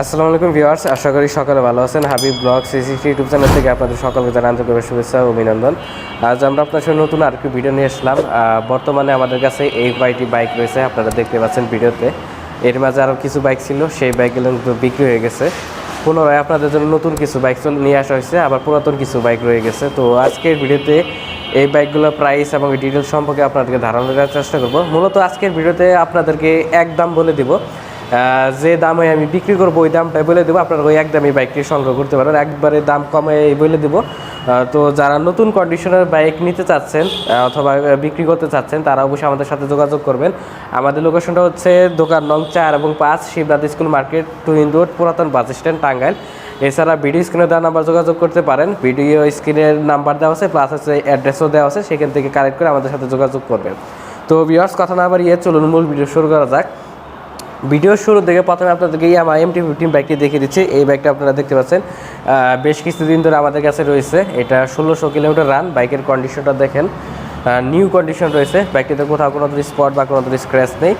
আসসালামু আলাইকুম ভিউয়ার্স, আশা করি সকালে ভালো আছেন। Habib blog CCT YouTube channel থেকে আপনাদের সকলকে জানান আন্তরিক শুভেচ্ছা ও অভিনন্দন। আজ আমরা আপনার সঙ্গে নতুন আর কি ভিডিও নিয়ে আসলাম। বর্তমানে আমাদের কাছে এই বাইটি বাইক রয়েছে, আপনারা দেখতে পাচ্ছেন ভিডিওতে। এর মাঝে আরও কিছু বাইক ছিল, সেই বাইকগুলো বিক্রি হয়ে গেছে। পুনরায় আপনাদের জন্য নতুন কিছু বাইক নিয়ে আসা হয়েছে, আবার পুরাতন কিছু বাইক রয়ে গেছে। তো আজকের ভিডিওতে এই বাইকগুলোর প্রাইস এবং ডিটেলস সম্পর্কে আপনাদেরকে ধারণা দেওয়ার চেষ্টা করব। মূলত আজকের ভিডিওতে আপনাদেরকে এক দাম বলে দিব। যে দামে আমি বিক্রি করব, ওই দামটাই বলে দেবো। আপনারা ওই এক দামে বাইকটি সংগ্রহ করতে পারেন। একবারে দাম কমে বলে দেবো। তো যারা নতুন কন্ডিশনের বাইক নিতে চাচ্ছেন অথবা বিক্রি করতে চাচ্ছেন, তারা অবশ্যই আমাদের সাথে যোগাযোগ করবেন। আমাদের লোকেশনটা হচ্ছে দোকান নং চার এবং পাঁচ, Shibnath school market, twin road, পুরাতন বাস স্ট্যান্ড, টাঙ্গাইল। এছাড়া ভিডিও স্ক্রিনে দেওয়া নাম্বার যোগাযোগ করতে পারেন। ভিডিও স্ক্রিনের নাম্বার দেওয়া আছে প্লাস হচ্ছে অ্যাড্রেসও দেওয়া আছে। সেখান থেকে কালেক্ট করে আমাদের সাথে যোগাযোগ করবেন। তো ভিউয়ার্স কথা না বাড়িয়ে চলুন, মূল ভিডিও শুরু করা যাক। ভিডিওর শুরু থেকে প্রথমে আপনাদেরকে এই এম টি ফিফটিন বাইকটি দেখিয়ে দিচ্ছি। এই বাইকটা আপনারা দেখতে পাচ্ছেন। বেশ কিছুদিন ধরে আমাদের কাছে রয়েছে। এটা ষোলোশো কিলোমিটার রান বাইকের কন্ডিশনটা দেখেন। নিউ কন্ডিশন রয়েছে। বাইকটিতে কোথাও কোনো স্পট বা কোনো স্ক্র্যাচ নেই।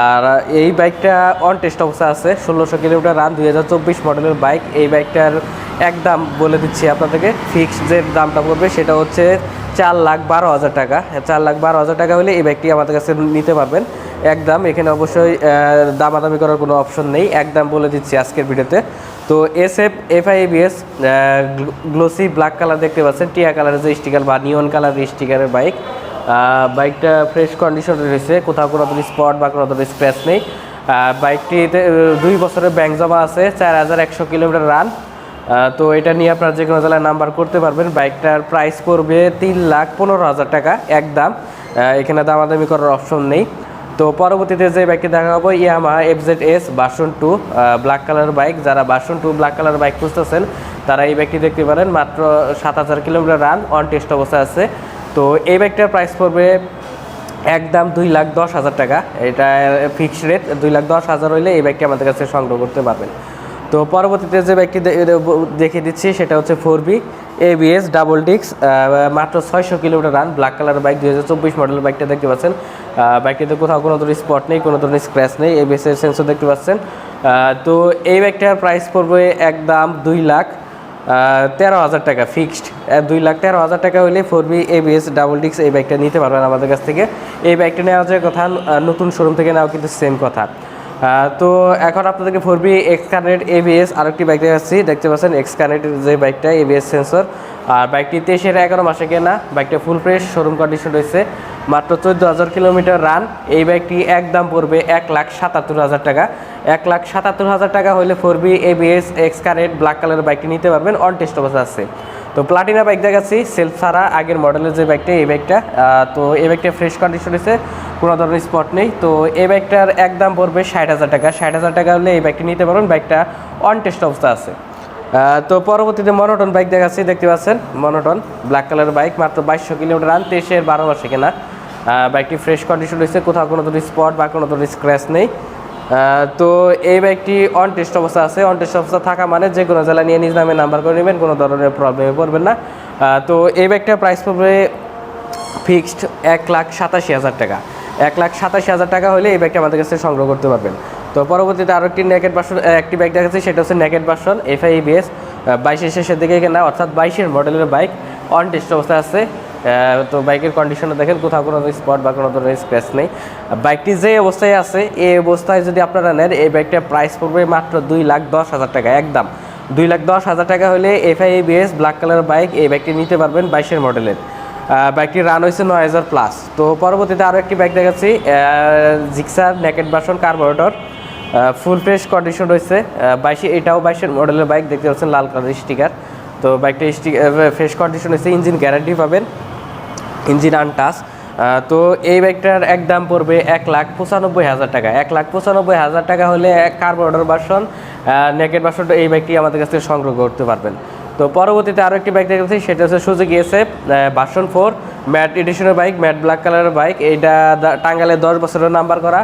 আর, এই বাইকটা অন টেস্ট অবস্থা আছে। ষোলোশো কিলোমিটার রান দুই হাজার চব্বিশ মডেলের বাইক এই বাইকটার একদম বলে দিচ্ছি আপনাদেরকে ফিক্সড যে দামটা পড়বে সেটা হচ্ছে চার লাখ বারো হাজার টাকা। চার লাখ বারো হাজার টাকা হলে এই বাইকটি আমাদের কাছে নিতে পারবেন। একদম এখানে অবশ্যই দামাদামি করার কোনো অপশন নেই। একদম বলে দিচ্ছি আজকের ভিডিওতে। তো S F F I BS glossy black colour দেখতে পাচ্ছেন। টিয়া কালারের যে স্টিকার বা নিয়ন কালারের স্টিকারের বাইক বাইকটা ফ্রেশ কন্ডিশনে রয়েছে। কোথাও কোনো ধরনের স্পট বা কোনো ধরনের স্ক্র্যাচ নেই। বাইকটিতে দুই বছরের ব্যাংক জমা আছে। চার হাজার একশো কিলোমিটার রান তো এটা নিয়ে আপনারা যে কোনো জেলায় নাম্বার করতে পারবেন। বাইকটার প্রাইস পড়বে তিন লাখ পনেরো হাজার টাকা একদম। আহ, এখানে দামাদামি করার অপশন নেই। তো পরবর্তীতে যে বাইকটি দেখা দেখাবো Yamaha FZ S version two black colour bike যারা version two black colour bike খুঁজতেছেন তারা এই বাইকটি দেখতে পারেন। মাত্র সাত হাজার কিলোমিটার রান অন টেস্ট অবস্থা আছে। তো এই বাইকটার প্রাইস পড়বে একদম দুই লাখ দশ হাজার টাকা। এটা ফিক্সড রেট দুই লাখ দশ হাজার হইলে এই বাইকটি আমাদের কাছে সংগ্রহ করতে পারবেন। তো পরবর্তীতে যে দে- দেখিয়ে দিচ্ছি, সেটা হচ্ছে ফোর বি এবিএস ডাবল ডিক্স মাত্র ছয়শো kilometre run black colour bike দুই হাজার চব্বিশ মডেলের বাইকটা দেখতে পাচ্ছেন। বাইকটিতে কোথাও কোনো ধরনের স্পট নেই, কোনো ধরনের স্ক্র্যাচ নেই এবিএস এর সেন্সর দেখতে পাচ্ছেন। তো এই বাইকটার প্রাইস পড়বে একদম দুই লাখ তেরো হাজার টাকা ফিক্সড দুই লাখ তেরো হাজার টাকা হলে ফোর বি এবিএস ডাবল ডিক্স এই বাইকটা নিতে পারবেন আমাদের কাছ থেকে। এই বাইকটা নেওয়া যায় কথা নতুন শোরুম থেকে নেওয়া কিন্তু সেম কথা। তো এখন আপনাদেরকে four B X connect ABS আরেকটি বাইক দেখাচ্ছি। দেখতে পাচ্ছেন এক্স কানেক্ট যে বাইকটা এবিএস সেন্সর আর বাইকটি তেইশের এগারো মাসে কেনা। বাইকটা ফুল ফ্রেশ শোরুম কন্ডিশন রয়েছে। মাত্র চোদ্দ হাজার কিলোমিটার রান এই বাইকটি একদম পড়বে এক লাখ সাতাত্তর হাজার টাকা। এক লাখ সাতাত্তর হাজার টাকা হলে four B ABS X current black কালারের বাইকটি নিতে পারবেন। অন টেস্ট অবস্থা আছে। তো প্লাটিনা বাইক দেখাচ্ছি। সেলফ ছাড়া আগের মডেলের যে বাইকটা এই বাইকটা তো এই বাইকটা ফ্রেশ কন্ডিশন রয়েছে কোনো ধরনের স্পট নেই। তো এই বাইকটার একদম পড়বে ষাট হাজার টাকা। ষাট হাজার টাকা হলে এই বাইকটি নিতে পারবেন। বাইকটা অন টেস্ট অবস্থা আছে। তো পরবর্তীতে মনোটন বাইক দেখাচ্ছি। দেখতে পাচ্ছেন? মনোটন ব্ল্যাক কালার বাইক মাত্র বাইশশো কিলোমিটার রান তেইশের বারো মাসে কেনা। বাইকটি ফ্রেশ কন্ডিশন রয়েছে, কোথাও কোনো ধরনের স্পট বা কোনো ধরনের স্ক্র্যাচ নেই। তো এই বাইকটি অন টেস্ট অবস্থা আছে। অন টেস্ট অবস্থা থাকা মানে যে কোনো জেলা নিয়ে নিজ নামে নাম্বার করে নেবেন, কোনো ধরনের প্রবলেমে পড়বেন না। তো এই বাইকটার প্রাইস পড়বে ফিক্সড এক লাখ সাতাশি হাজার টাকা। এক লাখ সাতাশি হাজার টাকা হলে এই ব্যাগটা আমাদের কাছে সংগ্রহ করতে পারবেন। তো পরবর্তীতে আরও একটি নেকেট বাসন একটি ব্যাগ দেখাচ্ছি, সেটা হচ্ছে নেকেট বাসন এফআই বিএস বাইশের শেষের দিকে কেনা অর্থাৎ বাইশের মডেলের বাইক অন টেস্ট অবস্থায় আছে। তো বাইকের কন্ডিশনটা দেখেন, কোথাও কোনো স্পট বা কোনো ধরনের স্ক্র্যাচ নেই। বাইকটি যে অবস্থায় আছে, এই অবস্থায় যদি আপনারা নেন, এই বাইকটার প্রাইস পড়বে মাত্র দুই লাখ দশ হাজার টাকা, একদম। দুই লাখ দশ হাজার টাকা হলে FI BS black colour bike এই বাইকটি নিতে পারবেন বাইশের মডেলের বাইকটির রান হয়েছে নয় হাজার প্লাস তো পরবর্তীতে আরও একটি বাইক দেখাচ্ছি Gixxer naked version carburettor full fresh condition রয়েছে। বাইশে, এটাও বাইশের মডেলের বাইক দেখতে পাচ্ছেন লাল কালার স্টিকার তো বাইকটা স্টিকার ফ্রেশ কন্ডিশন হয়েছে ইঞ্জিন গ্যারান্টি পাবেন। ইঞ্জিন আনটাস তো এই বাইকটার এক দাম পড়বে এক লাখ পঁচানব্বই হাজার টাকা। এক লাখ পঁচানব্বই হাজার টাকা হলে এক কার্বোরেটর বাসন নেকেট বাসনটা এই বাইকটি আমাদের কাছ থেকে সংগ্রহ করতে পারবেন। তো পরবর্তীতে আরও একটি বাইক দেখেছি সেটা হচ্ছে Suzuki SF version four matt এডিশনের bike mat black কালারের বাইক। এইটা টাঙ্গাইলে দশ বছরের নাম্বার করা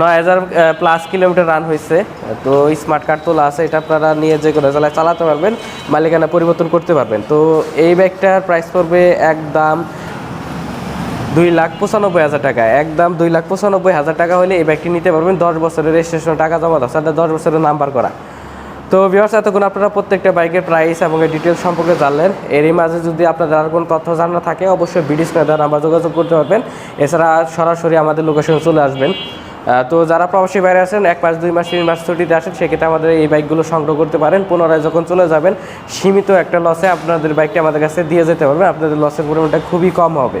নয় হাজার প্লাস কিলোমিটার রান হয়েছে তো স্মার্ট কার্ড তোলা আছে, এটা আপনারা নিয়ে যে কোনো জেলায় চালাতে পারবেন, মালিকানা পরিবর্তন করতে পারবেন। তো এই বাইকটার প্রাইস পড়বে একদম দুই লাখ পঁচানব্বই হাজার টাকা। একদম দুই লাখ পঁচানব্বই হাজার টাকা হলে এই বাইকটি নিতে পারবেন। দশ বছরের রেজিস্ট্রেশন টাকা জমা দশ দশ বছরের নাম্বার করা। তো ভিউয়ার্স এতক্ষণ আপনারা প্রত্যেকটা বাইকের প্রাইস এবং এর ডিটেলস সম্পর্কে জানলেন। এরই মাঝে যদি আপনাদের আর কোনো তথ্য জানা থাকে, অবশ্যই বিডি স্ক্রিনে আমরা যোগাযোগ করতে পারবেন। এছাড়া সরাসরি আমাদের লোকেশনে চলে আসবেন। তো যারা প্রবাসী বাইরে আছেন, এক মাস, দুই মাস, তিন মাস ছুটিতে আসেন, সেক্ষেত্রে আমাদের এই বাইকগুলো সংগ্রহ করতে পারেন। পুনরায় যখন চলে যাবেন, সীমিত একটা লসে আপনাদের বাইকটি আমাদের কাছে দিয়ে যেতে পারবেন। আপনাদের লসের পরিমাণটা খুবই কম হবে।